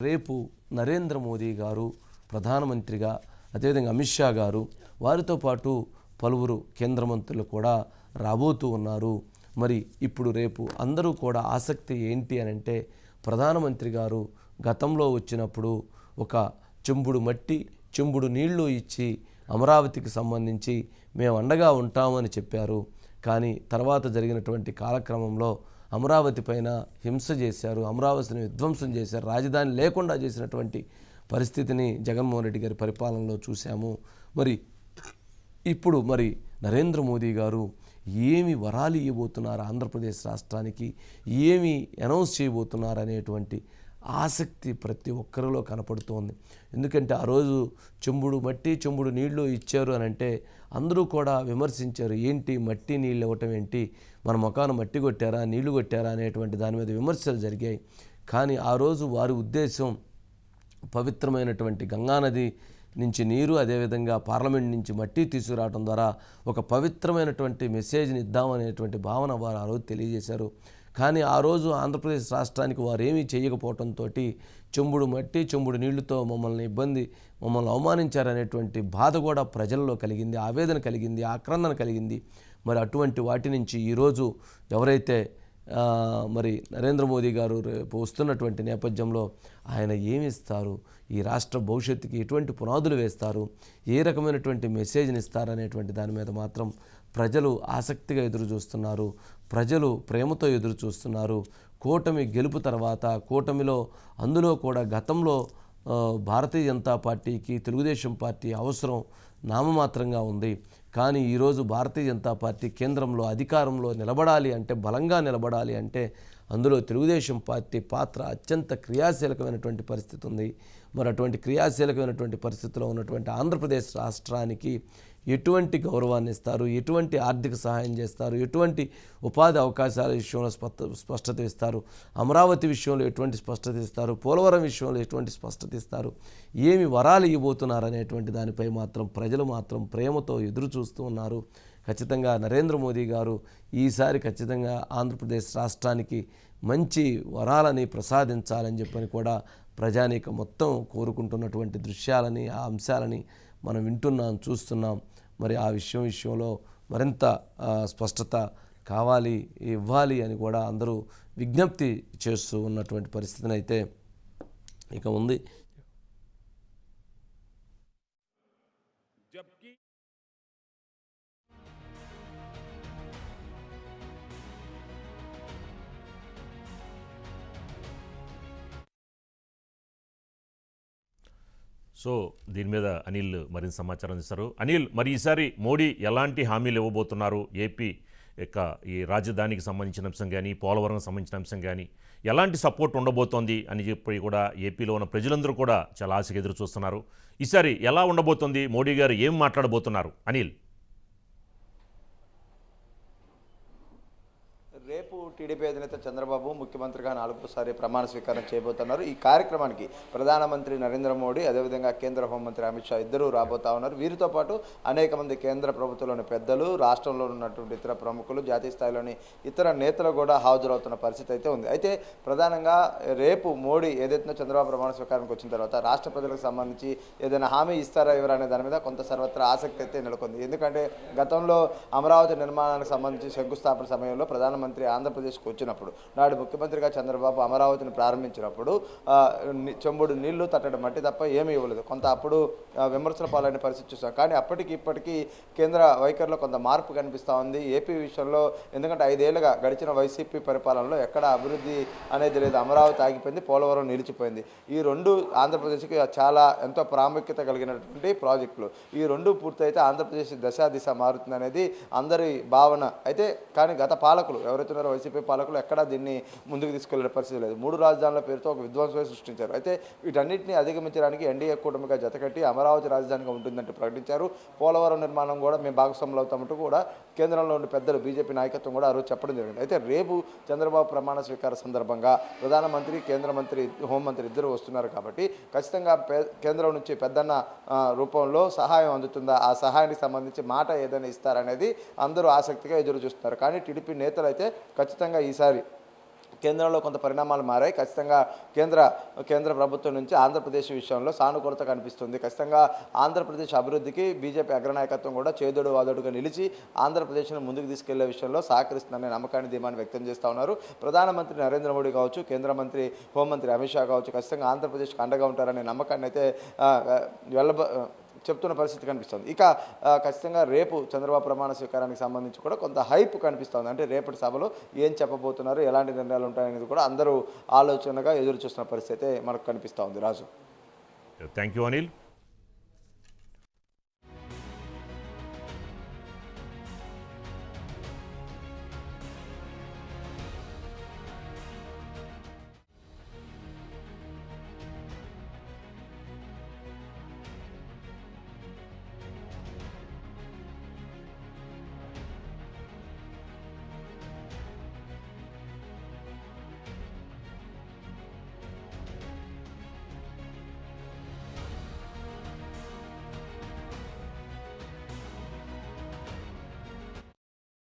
రేపు నరేంద్ర మోదీ గారు ప్రధానమంత్రిగా అదేవిధంగా అమిత్ షా గారు వారితో పాటు పలువురు కేంద్ర మంత్రులు కూడా రాబోతూ ఉన్నారు. మరి ఇప్పుడు రేపు అందరూ కూడా ఆసక్తి ఏంటి అని అంటే ప్రధానమంత్రి గారు గతంలో వచ్చినప్పుడు ఒక చెంబుడు మట్టి చెంబుడు నీళ్ళు ఇచ్చి అమరావతికి సంబంధించి మేము అండగా ఉంటామని చెప్పారు. కానీ తర్వాత జరిగినటువంటి కాలక్రమంలో అమరావతి పైన హింస చేశారు అమరావతిని విధ్వంసం చేశారు రాజధాని లేకుండా చేసినటువంటి పరిస్థితిని జగన్మోహన్ రెడ్డి గారి పరిపాలనలో చూశాము. మరి ఇప్పుడు మరి నరేంద్ర మోదీ గారు ఏమి వరాలు ఇవ్వబోతున్నారు ఆంధ్రప్రదేశ్ రాష్ట్రానికి? ఏమి అనౌన్స్ చేయబోతున్నారు అనేటువంటి ఆసక్తి ప్రతి ఒక్కరిలో కనపడుతోంది. ఎందుకంటే ఆ రోజు చెంబుడు మట్టి చెంబుడు నీళ్ళు ఇచ్చారు అని అంటే అందరూ కూడా విమర్శించారు ఏంటి మట్టి నీళ్ళు ఇవ్వటం ఏంటి? మన ముఖాన మట్టి కొట్టారా నీళ్ళు కొట్టారా? అనేటువంటి దాని మీద విమర్శలు జరిగాయి. కానీ ఆ రోజు వారి ఉద్దేశం పవిత్రమైనటువంటి గంగానది నుంచి నీరు అదేవిధంగా పార్లమెంట్ నుంచి మట్టి తీసుకురావడం ద్వారా ఒక పవిత్రమైనటువంటి మెసేజ్ని ఇద్దామనేటువంటి భావన వారు ఆ రోజు తెలియజేశారు. కానీ ఆ రోజు ఆంధ్రప్రదేశ్ రాష్ట్రానికి వారు ఏమీ చేయకపోవడంతో చెంబుడు మట్టి చెంబుడు నీళ్ళతో మమ్మల్ని ఇబ్బంది మమ్మల్ని అవమానించారనేటువంటి బాధ కూడా ప్రజల్లో కలిగింది ఆవేదన కలిగింది ఆక్రందన కలిగింది. మరి అటువంటి వాటి నుంచి ఈరోజు ఎవరైతే మరి నరేంద్ర మోదీ గారు రేపు వస్తున్నటువంటి నేపథ్యంలో ఆయన ఏమిస్తారు? ఈ రాష్ట్ర భవిష్యత్తుకి ఎటువంటి పునాదులు వేస్తారు? ఏ రకమైనటువంటి మెసేజ్ని ఇస్తారనేటువంటి దాని మీద మాత్రం ప్రజలు ఆసక్తిగా ఎదురు చూస్తున్నారు ప్రజలు ప్రేమతో ఎదురు చూస్తున్నారు కూటమి గెలుపు తర్వాత కూటమిలో అందులో కూడా గతంలో భారతీయ జనతా పార్టీకి తెలుగుదేశం పార్టీ అవసరం నామమాత్రంగా ఉంది. కానీ ఈరోజు భారతీయ జనతా పార్టీ కేంద్రంలో అధికారంలో నిలబడాలి అంటే బలంగా నిలబడాలి అంటే అందులో తెలుగుదేశం పార్టీ పాత్ర అత్యంత క్రియాశీలకమైనటువంటి పరిస్థితి ఉంది. మరి అటువంటి క్రియాశీలకమైనటువంటి పరిస్థితిలో ఉన్నటువంటి ఆంధ్రప్రదేశ్ రాష్ట్రానికి ఎటువంటి గౌరవాన్ని ఇస్తారు? ఎటువంటి ఆర్థిక సహాయం చేస్తారు? ఎటువంటి ఉపాధి అవకాశాల విషయంలో స్పష్ట స్పష్టత ఇస్తారు? అమరావతి విషయంలో ఎటువంటి స్పష్టత ఇస్తారు? పోలవరం విషయంలో ఎటువంటి స్పష్టత ఇస్తారు? ఏమి వరాలు ఇవ్వబోతున్నారు అనేటువంటి దానిపై మాత్రం ప్రజలు మాత్రం ప్రేమతో ఎదురు చూస్తూ ఉన్నారు. ఖచ్చితంగా నరేంద్ర మోదీ గారు ఈసారి ఖచ్చితంగా ఆంధ్రప్రదేశ్ రాష్ట్రానికి మంచి వరాలని ప్రసాదించాలని చెప్పని కూడా ప్రజానీక మొత్తం కోరుకుంటున్నటువంటి దృశ్యాలని ఆ అంశాలని మనం వింటున్నాం చూస్తున్నాం. మరి ఆ విషయం విషయంలో మరింత స్పష్టత కావాలి ఇవ్వాలి అని కూడా అందరూ విజ్ఞప్తి చేస్తూ ఉన్నటువంటి పరిస్థితిని అయితే ఇక ఉంది. సో దీని మీద అనిల్ మరింత సమాచారం ఇస్తారు అనిల్ మరి ఈసారి మోడీ ఎలాంటి హామీలు ఇవ్వబోతున్నారు? ఏపీ యొక్క ఈ రాజధానికి సంబంధించిన అంశం కానీ పోలవరం సంబంధించిన అంశం కానీ ఎలాంటి సపోర్ట్ ఉండబోతోంది అని చెప్పి కూడా ఏపీలో ఉన్న ప్రజలందరూ కూడా చాలా ఆశగా ఎదురు చూస్తున్నారు ఈసారి ఎలా ఉండబోతోంది? మోడీ గారు ఏం మాట్లాడబోతున్నారు? అనిల్ రేపు టీడీపీ అధినేత చంద్రబాబు ముఖ్యమంత్రిగా నాలుగోసారి ప్రమాణ స్వీకారం చేయబోతున్నారు. ఈ కార్యక్రమానికి ప్రధానమంత్రి నరేంద్ర మోడీ అదేవిధంగా కేంద్ర హోంమంత్రి అమిత్ షా ఇద్దరూ రాబోతా ఉన్నారు. వీరితో పాటు అనేక మంది కేంద్ర ప్రభుత్వంలోని పెద్దలు రాష్ట్రంలో ఉన్నటువంటి ఇతర ప్రముఖులు జాతీయ స్థాయిలోని ఇతర నేతలు కూడా హాజరవుతున్న పరిస్థితి అయితే ఉంది. అయితే ప్రధానంగా రేపు మోడీ ఏదైతే చంద్రబాబు ప్రమాణ స్వీకారానికి వచ్చిన తర్వాత రాష్ట్ర ప్రజలకు సంబంధించి ఏదైనా హామీ ఇస్తారా ఎవరు అనే దాని మీద కొంత సర్వత్రా ఆసక్తి అయితే నెలకొంది. ఎందుకంటే గతంలో అమరావతి నిర్మాణానికి సంబంధించి శంకుస్థాపన సమయంలో ప్రధానమంత్రి ఆంధ్రప్రదేశ్కి వచ్చినప్పుడు నాడు ముఖ్యమంత్రిగా చంద్రబాబు అమరావతిని ప్రారంభించినప్పుడు చెంబుడు నీళ్ళు తట్టడం మట్టి తప్ప ఏమీ ఇవ్వలేదు. కొంత అప్పుడు విమర్శల పాలైన పరిస్థితి చూసాం. కానీ అప్పటికి ఇప్పటికీ కేంద్ర వైఖరిలో కొంత మార్పు కనిపిస్తూ ఉంది. ఏపీ విషయంలో ఎందుకంటే ఐదేళ్ళుగా గడిచిన వైసీపీ పరిపాలనలో ఎక్కడ అభివృద్ధి అనేది లేదు. అమరావతి ఆగిపోయింది పోలవరం నిలిచిపోయింది. ఈ రెండు ఆంధ్రప్రదేశ్కి చాలా ఎంతో ప్రాముఖ్యత కలిగినటువంటి ప్రాజెక్టులు. ఈ రెండు పూర్తయితే ఆంధ్రప్రదేశ్ దశ దిశ మారుతుంది అనేది అందరి భావన. అయితే కానీ గత పాలకులు ఎవరైతున్నారో వైసీపీ వైసీపీ పాలకులు ఎక్కడా దీన్ని ముందుకు తీసుకెళ్ళే పరిస్థితి లేదు. మూడు రాజధానుల పేరుతో ఒక విధ్వంసమే సృష్టించారు. అయితే వీటన్నిటిని అధిగమించడానికి ఎన్డీఏ కూటమిగా జతకట్టి అమరావతి రాజధానిగా ఉంటుందంటూ ప్రకటించారు. పోలవరం నిర్మాణం కూడా మేము భాగస్వాములు అవుతామంటూ కూడా కేంద్రంలో ఉండే పెద్దలు బీజేపీ నాయకత్వం కూడా ఆ రోజు చెప్పడం జరిగింది. అయితే రేపు చంద్రబాబు ప్రమాణ స్వీకార సందర్భంగా ప్రధానమంత్రి కేంద్ర మంత్రి హోంమంత్రి ఇద్దరు వస్తున్నారు కాబట్టి ఖచ్చితంగా పే- కేంద్రం నుంచి పెద్దన్న రూపంలో సహాయం అందుతుందా? ఆ సహాయానికి సంబంధించి మాట ఏదైనా ఇస్తారనేది అందరూ ఆసక్తిగా ఎదురు చూస్తున్నారు. కానీ టీడీపీ నేతలు అయితే ఖచ్చితంగా ఖచ్చితంగా ఈసారి కేంద్రంలో కొంత పరిణామాలు మారాయి. ఖచ్చితంగా కేంద్ర కేంద్ర ప్రభుత్వం నుంచి ఆంధ్రప్రదేశ్ విషయంలో సానుకూలత కనిపిస్తుంది. ఖచ్చితంగా ఆంధ్రప్రదేశ్ అభివృద్ధికి బీజేపీ అగ్రనాయకత్వం కూడా చేదోడు వాదోడుగా నిలిచి ఆంధ్రప్రదేశ్ను ముందుకు తీసుకెళ్ళే విషయంలో సహకరిస్తుందనే నమ్మకాన్ని ధీమాన్ని వ్యక్తం చేస్తూ ఉన్నారు. ప్రధానమంత్రి నరేంద్ర మోడీ కావచ్చు కేంద్ర మంత్రి హోంమంత్రి అమిత్ షా కావచ్చు ఖచ్చితంగా ఆంధ్రప్రదేశ్కి అండగా ఉంటారనే నమ్మకాన్ని అయితే వెళ్ళబ చెప్తున్న పరిస్థితి కనిపిస్తుంది. ఇక ఖచ్చితంగా రేపు చంద్రబాబు ప్రమాణ స్వీకారానికి సంబంధించి కూడా కొంత హైప్ కనిపిస్తుంది. అంటే రేపటి సభలో ఏం చెప్పబోతున్నారు ఎలాంటి నిర్ణయాలు ఉంటాయనేది కూడా అందరూ ఆలోచనగా ఎదురు చూస్తున్న పరిస్థితి మనకు కనిపిస్తూ ఉంది రాజు. Thank you Anil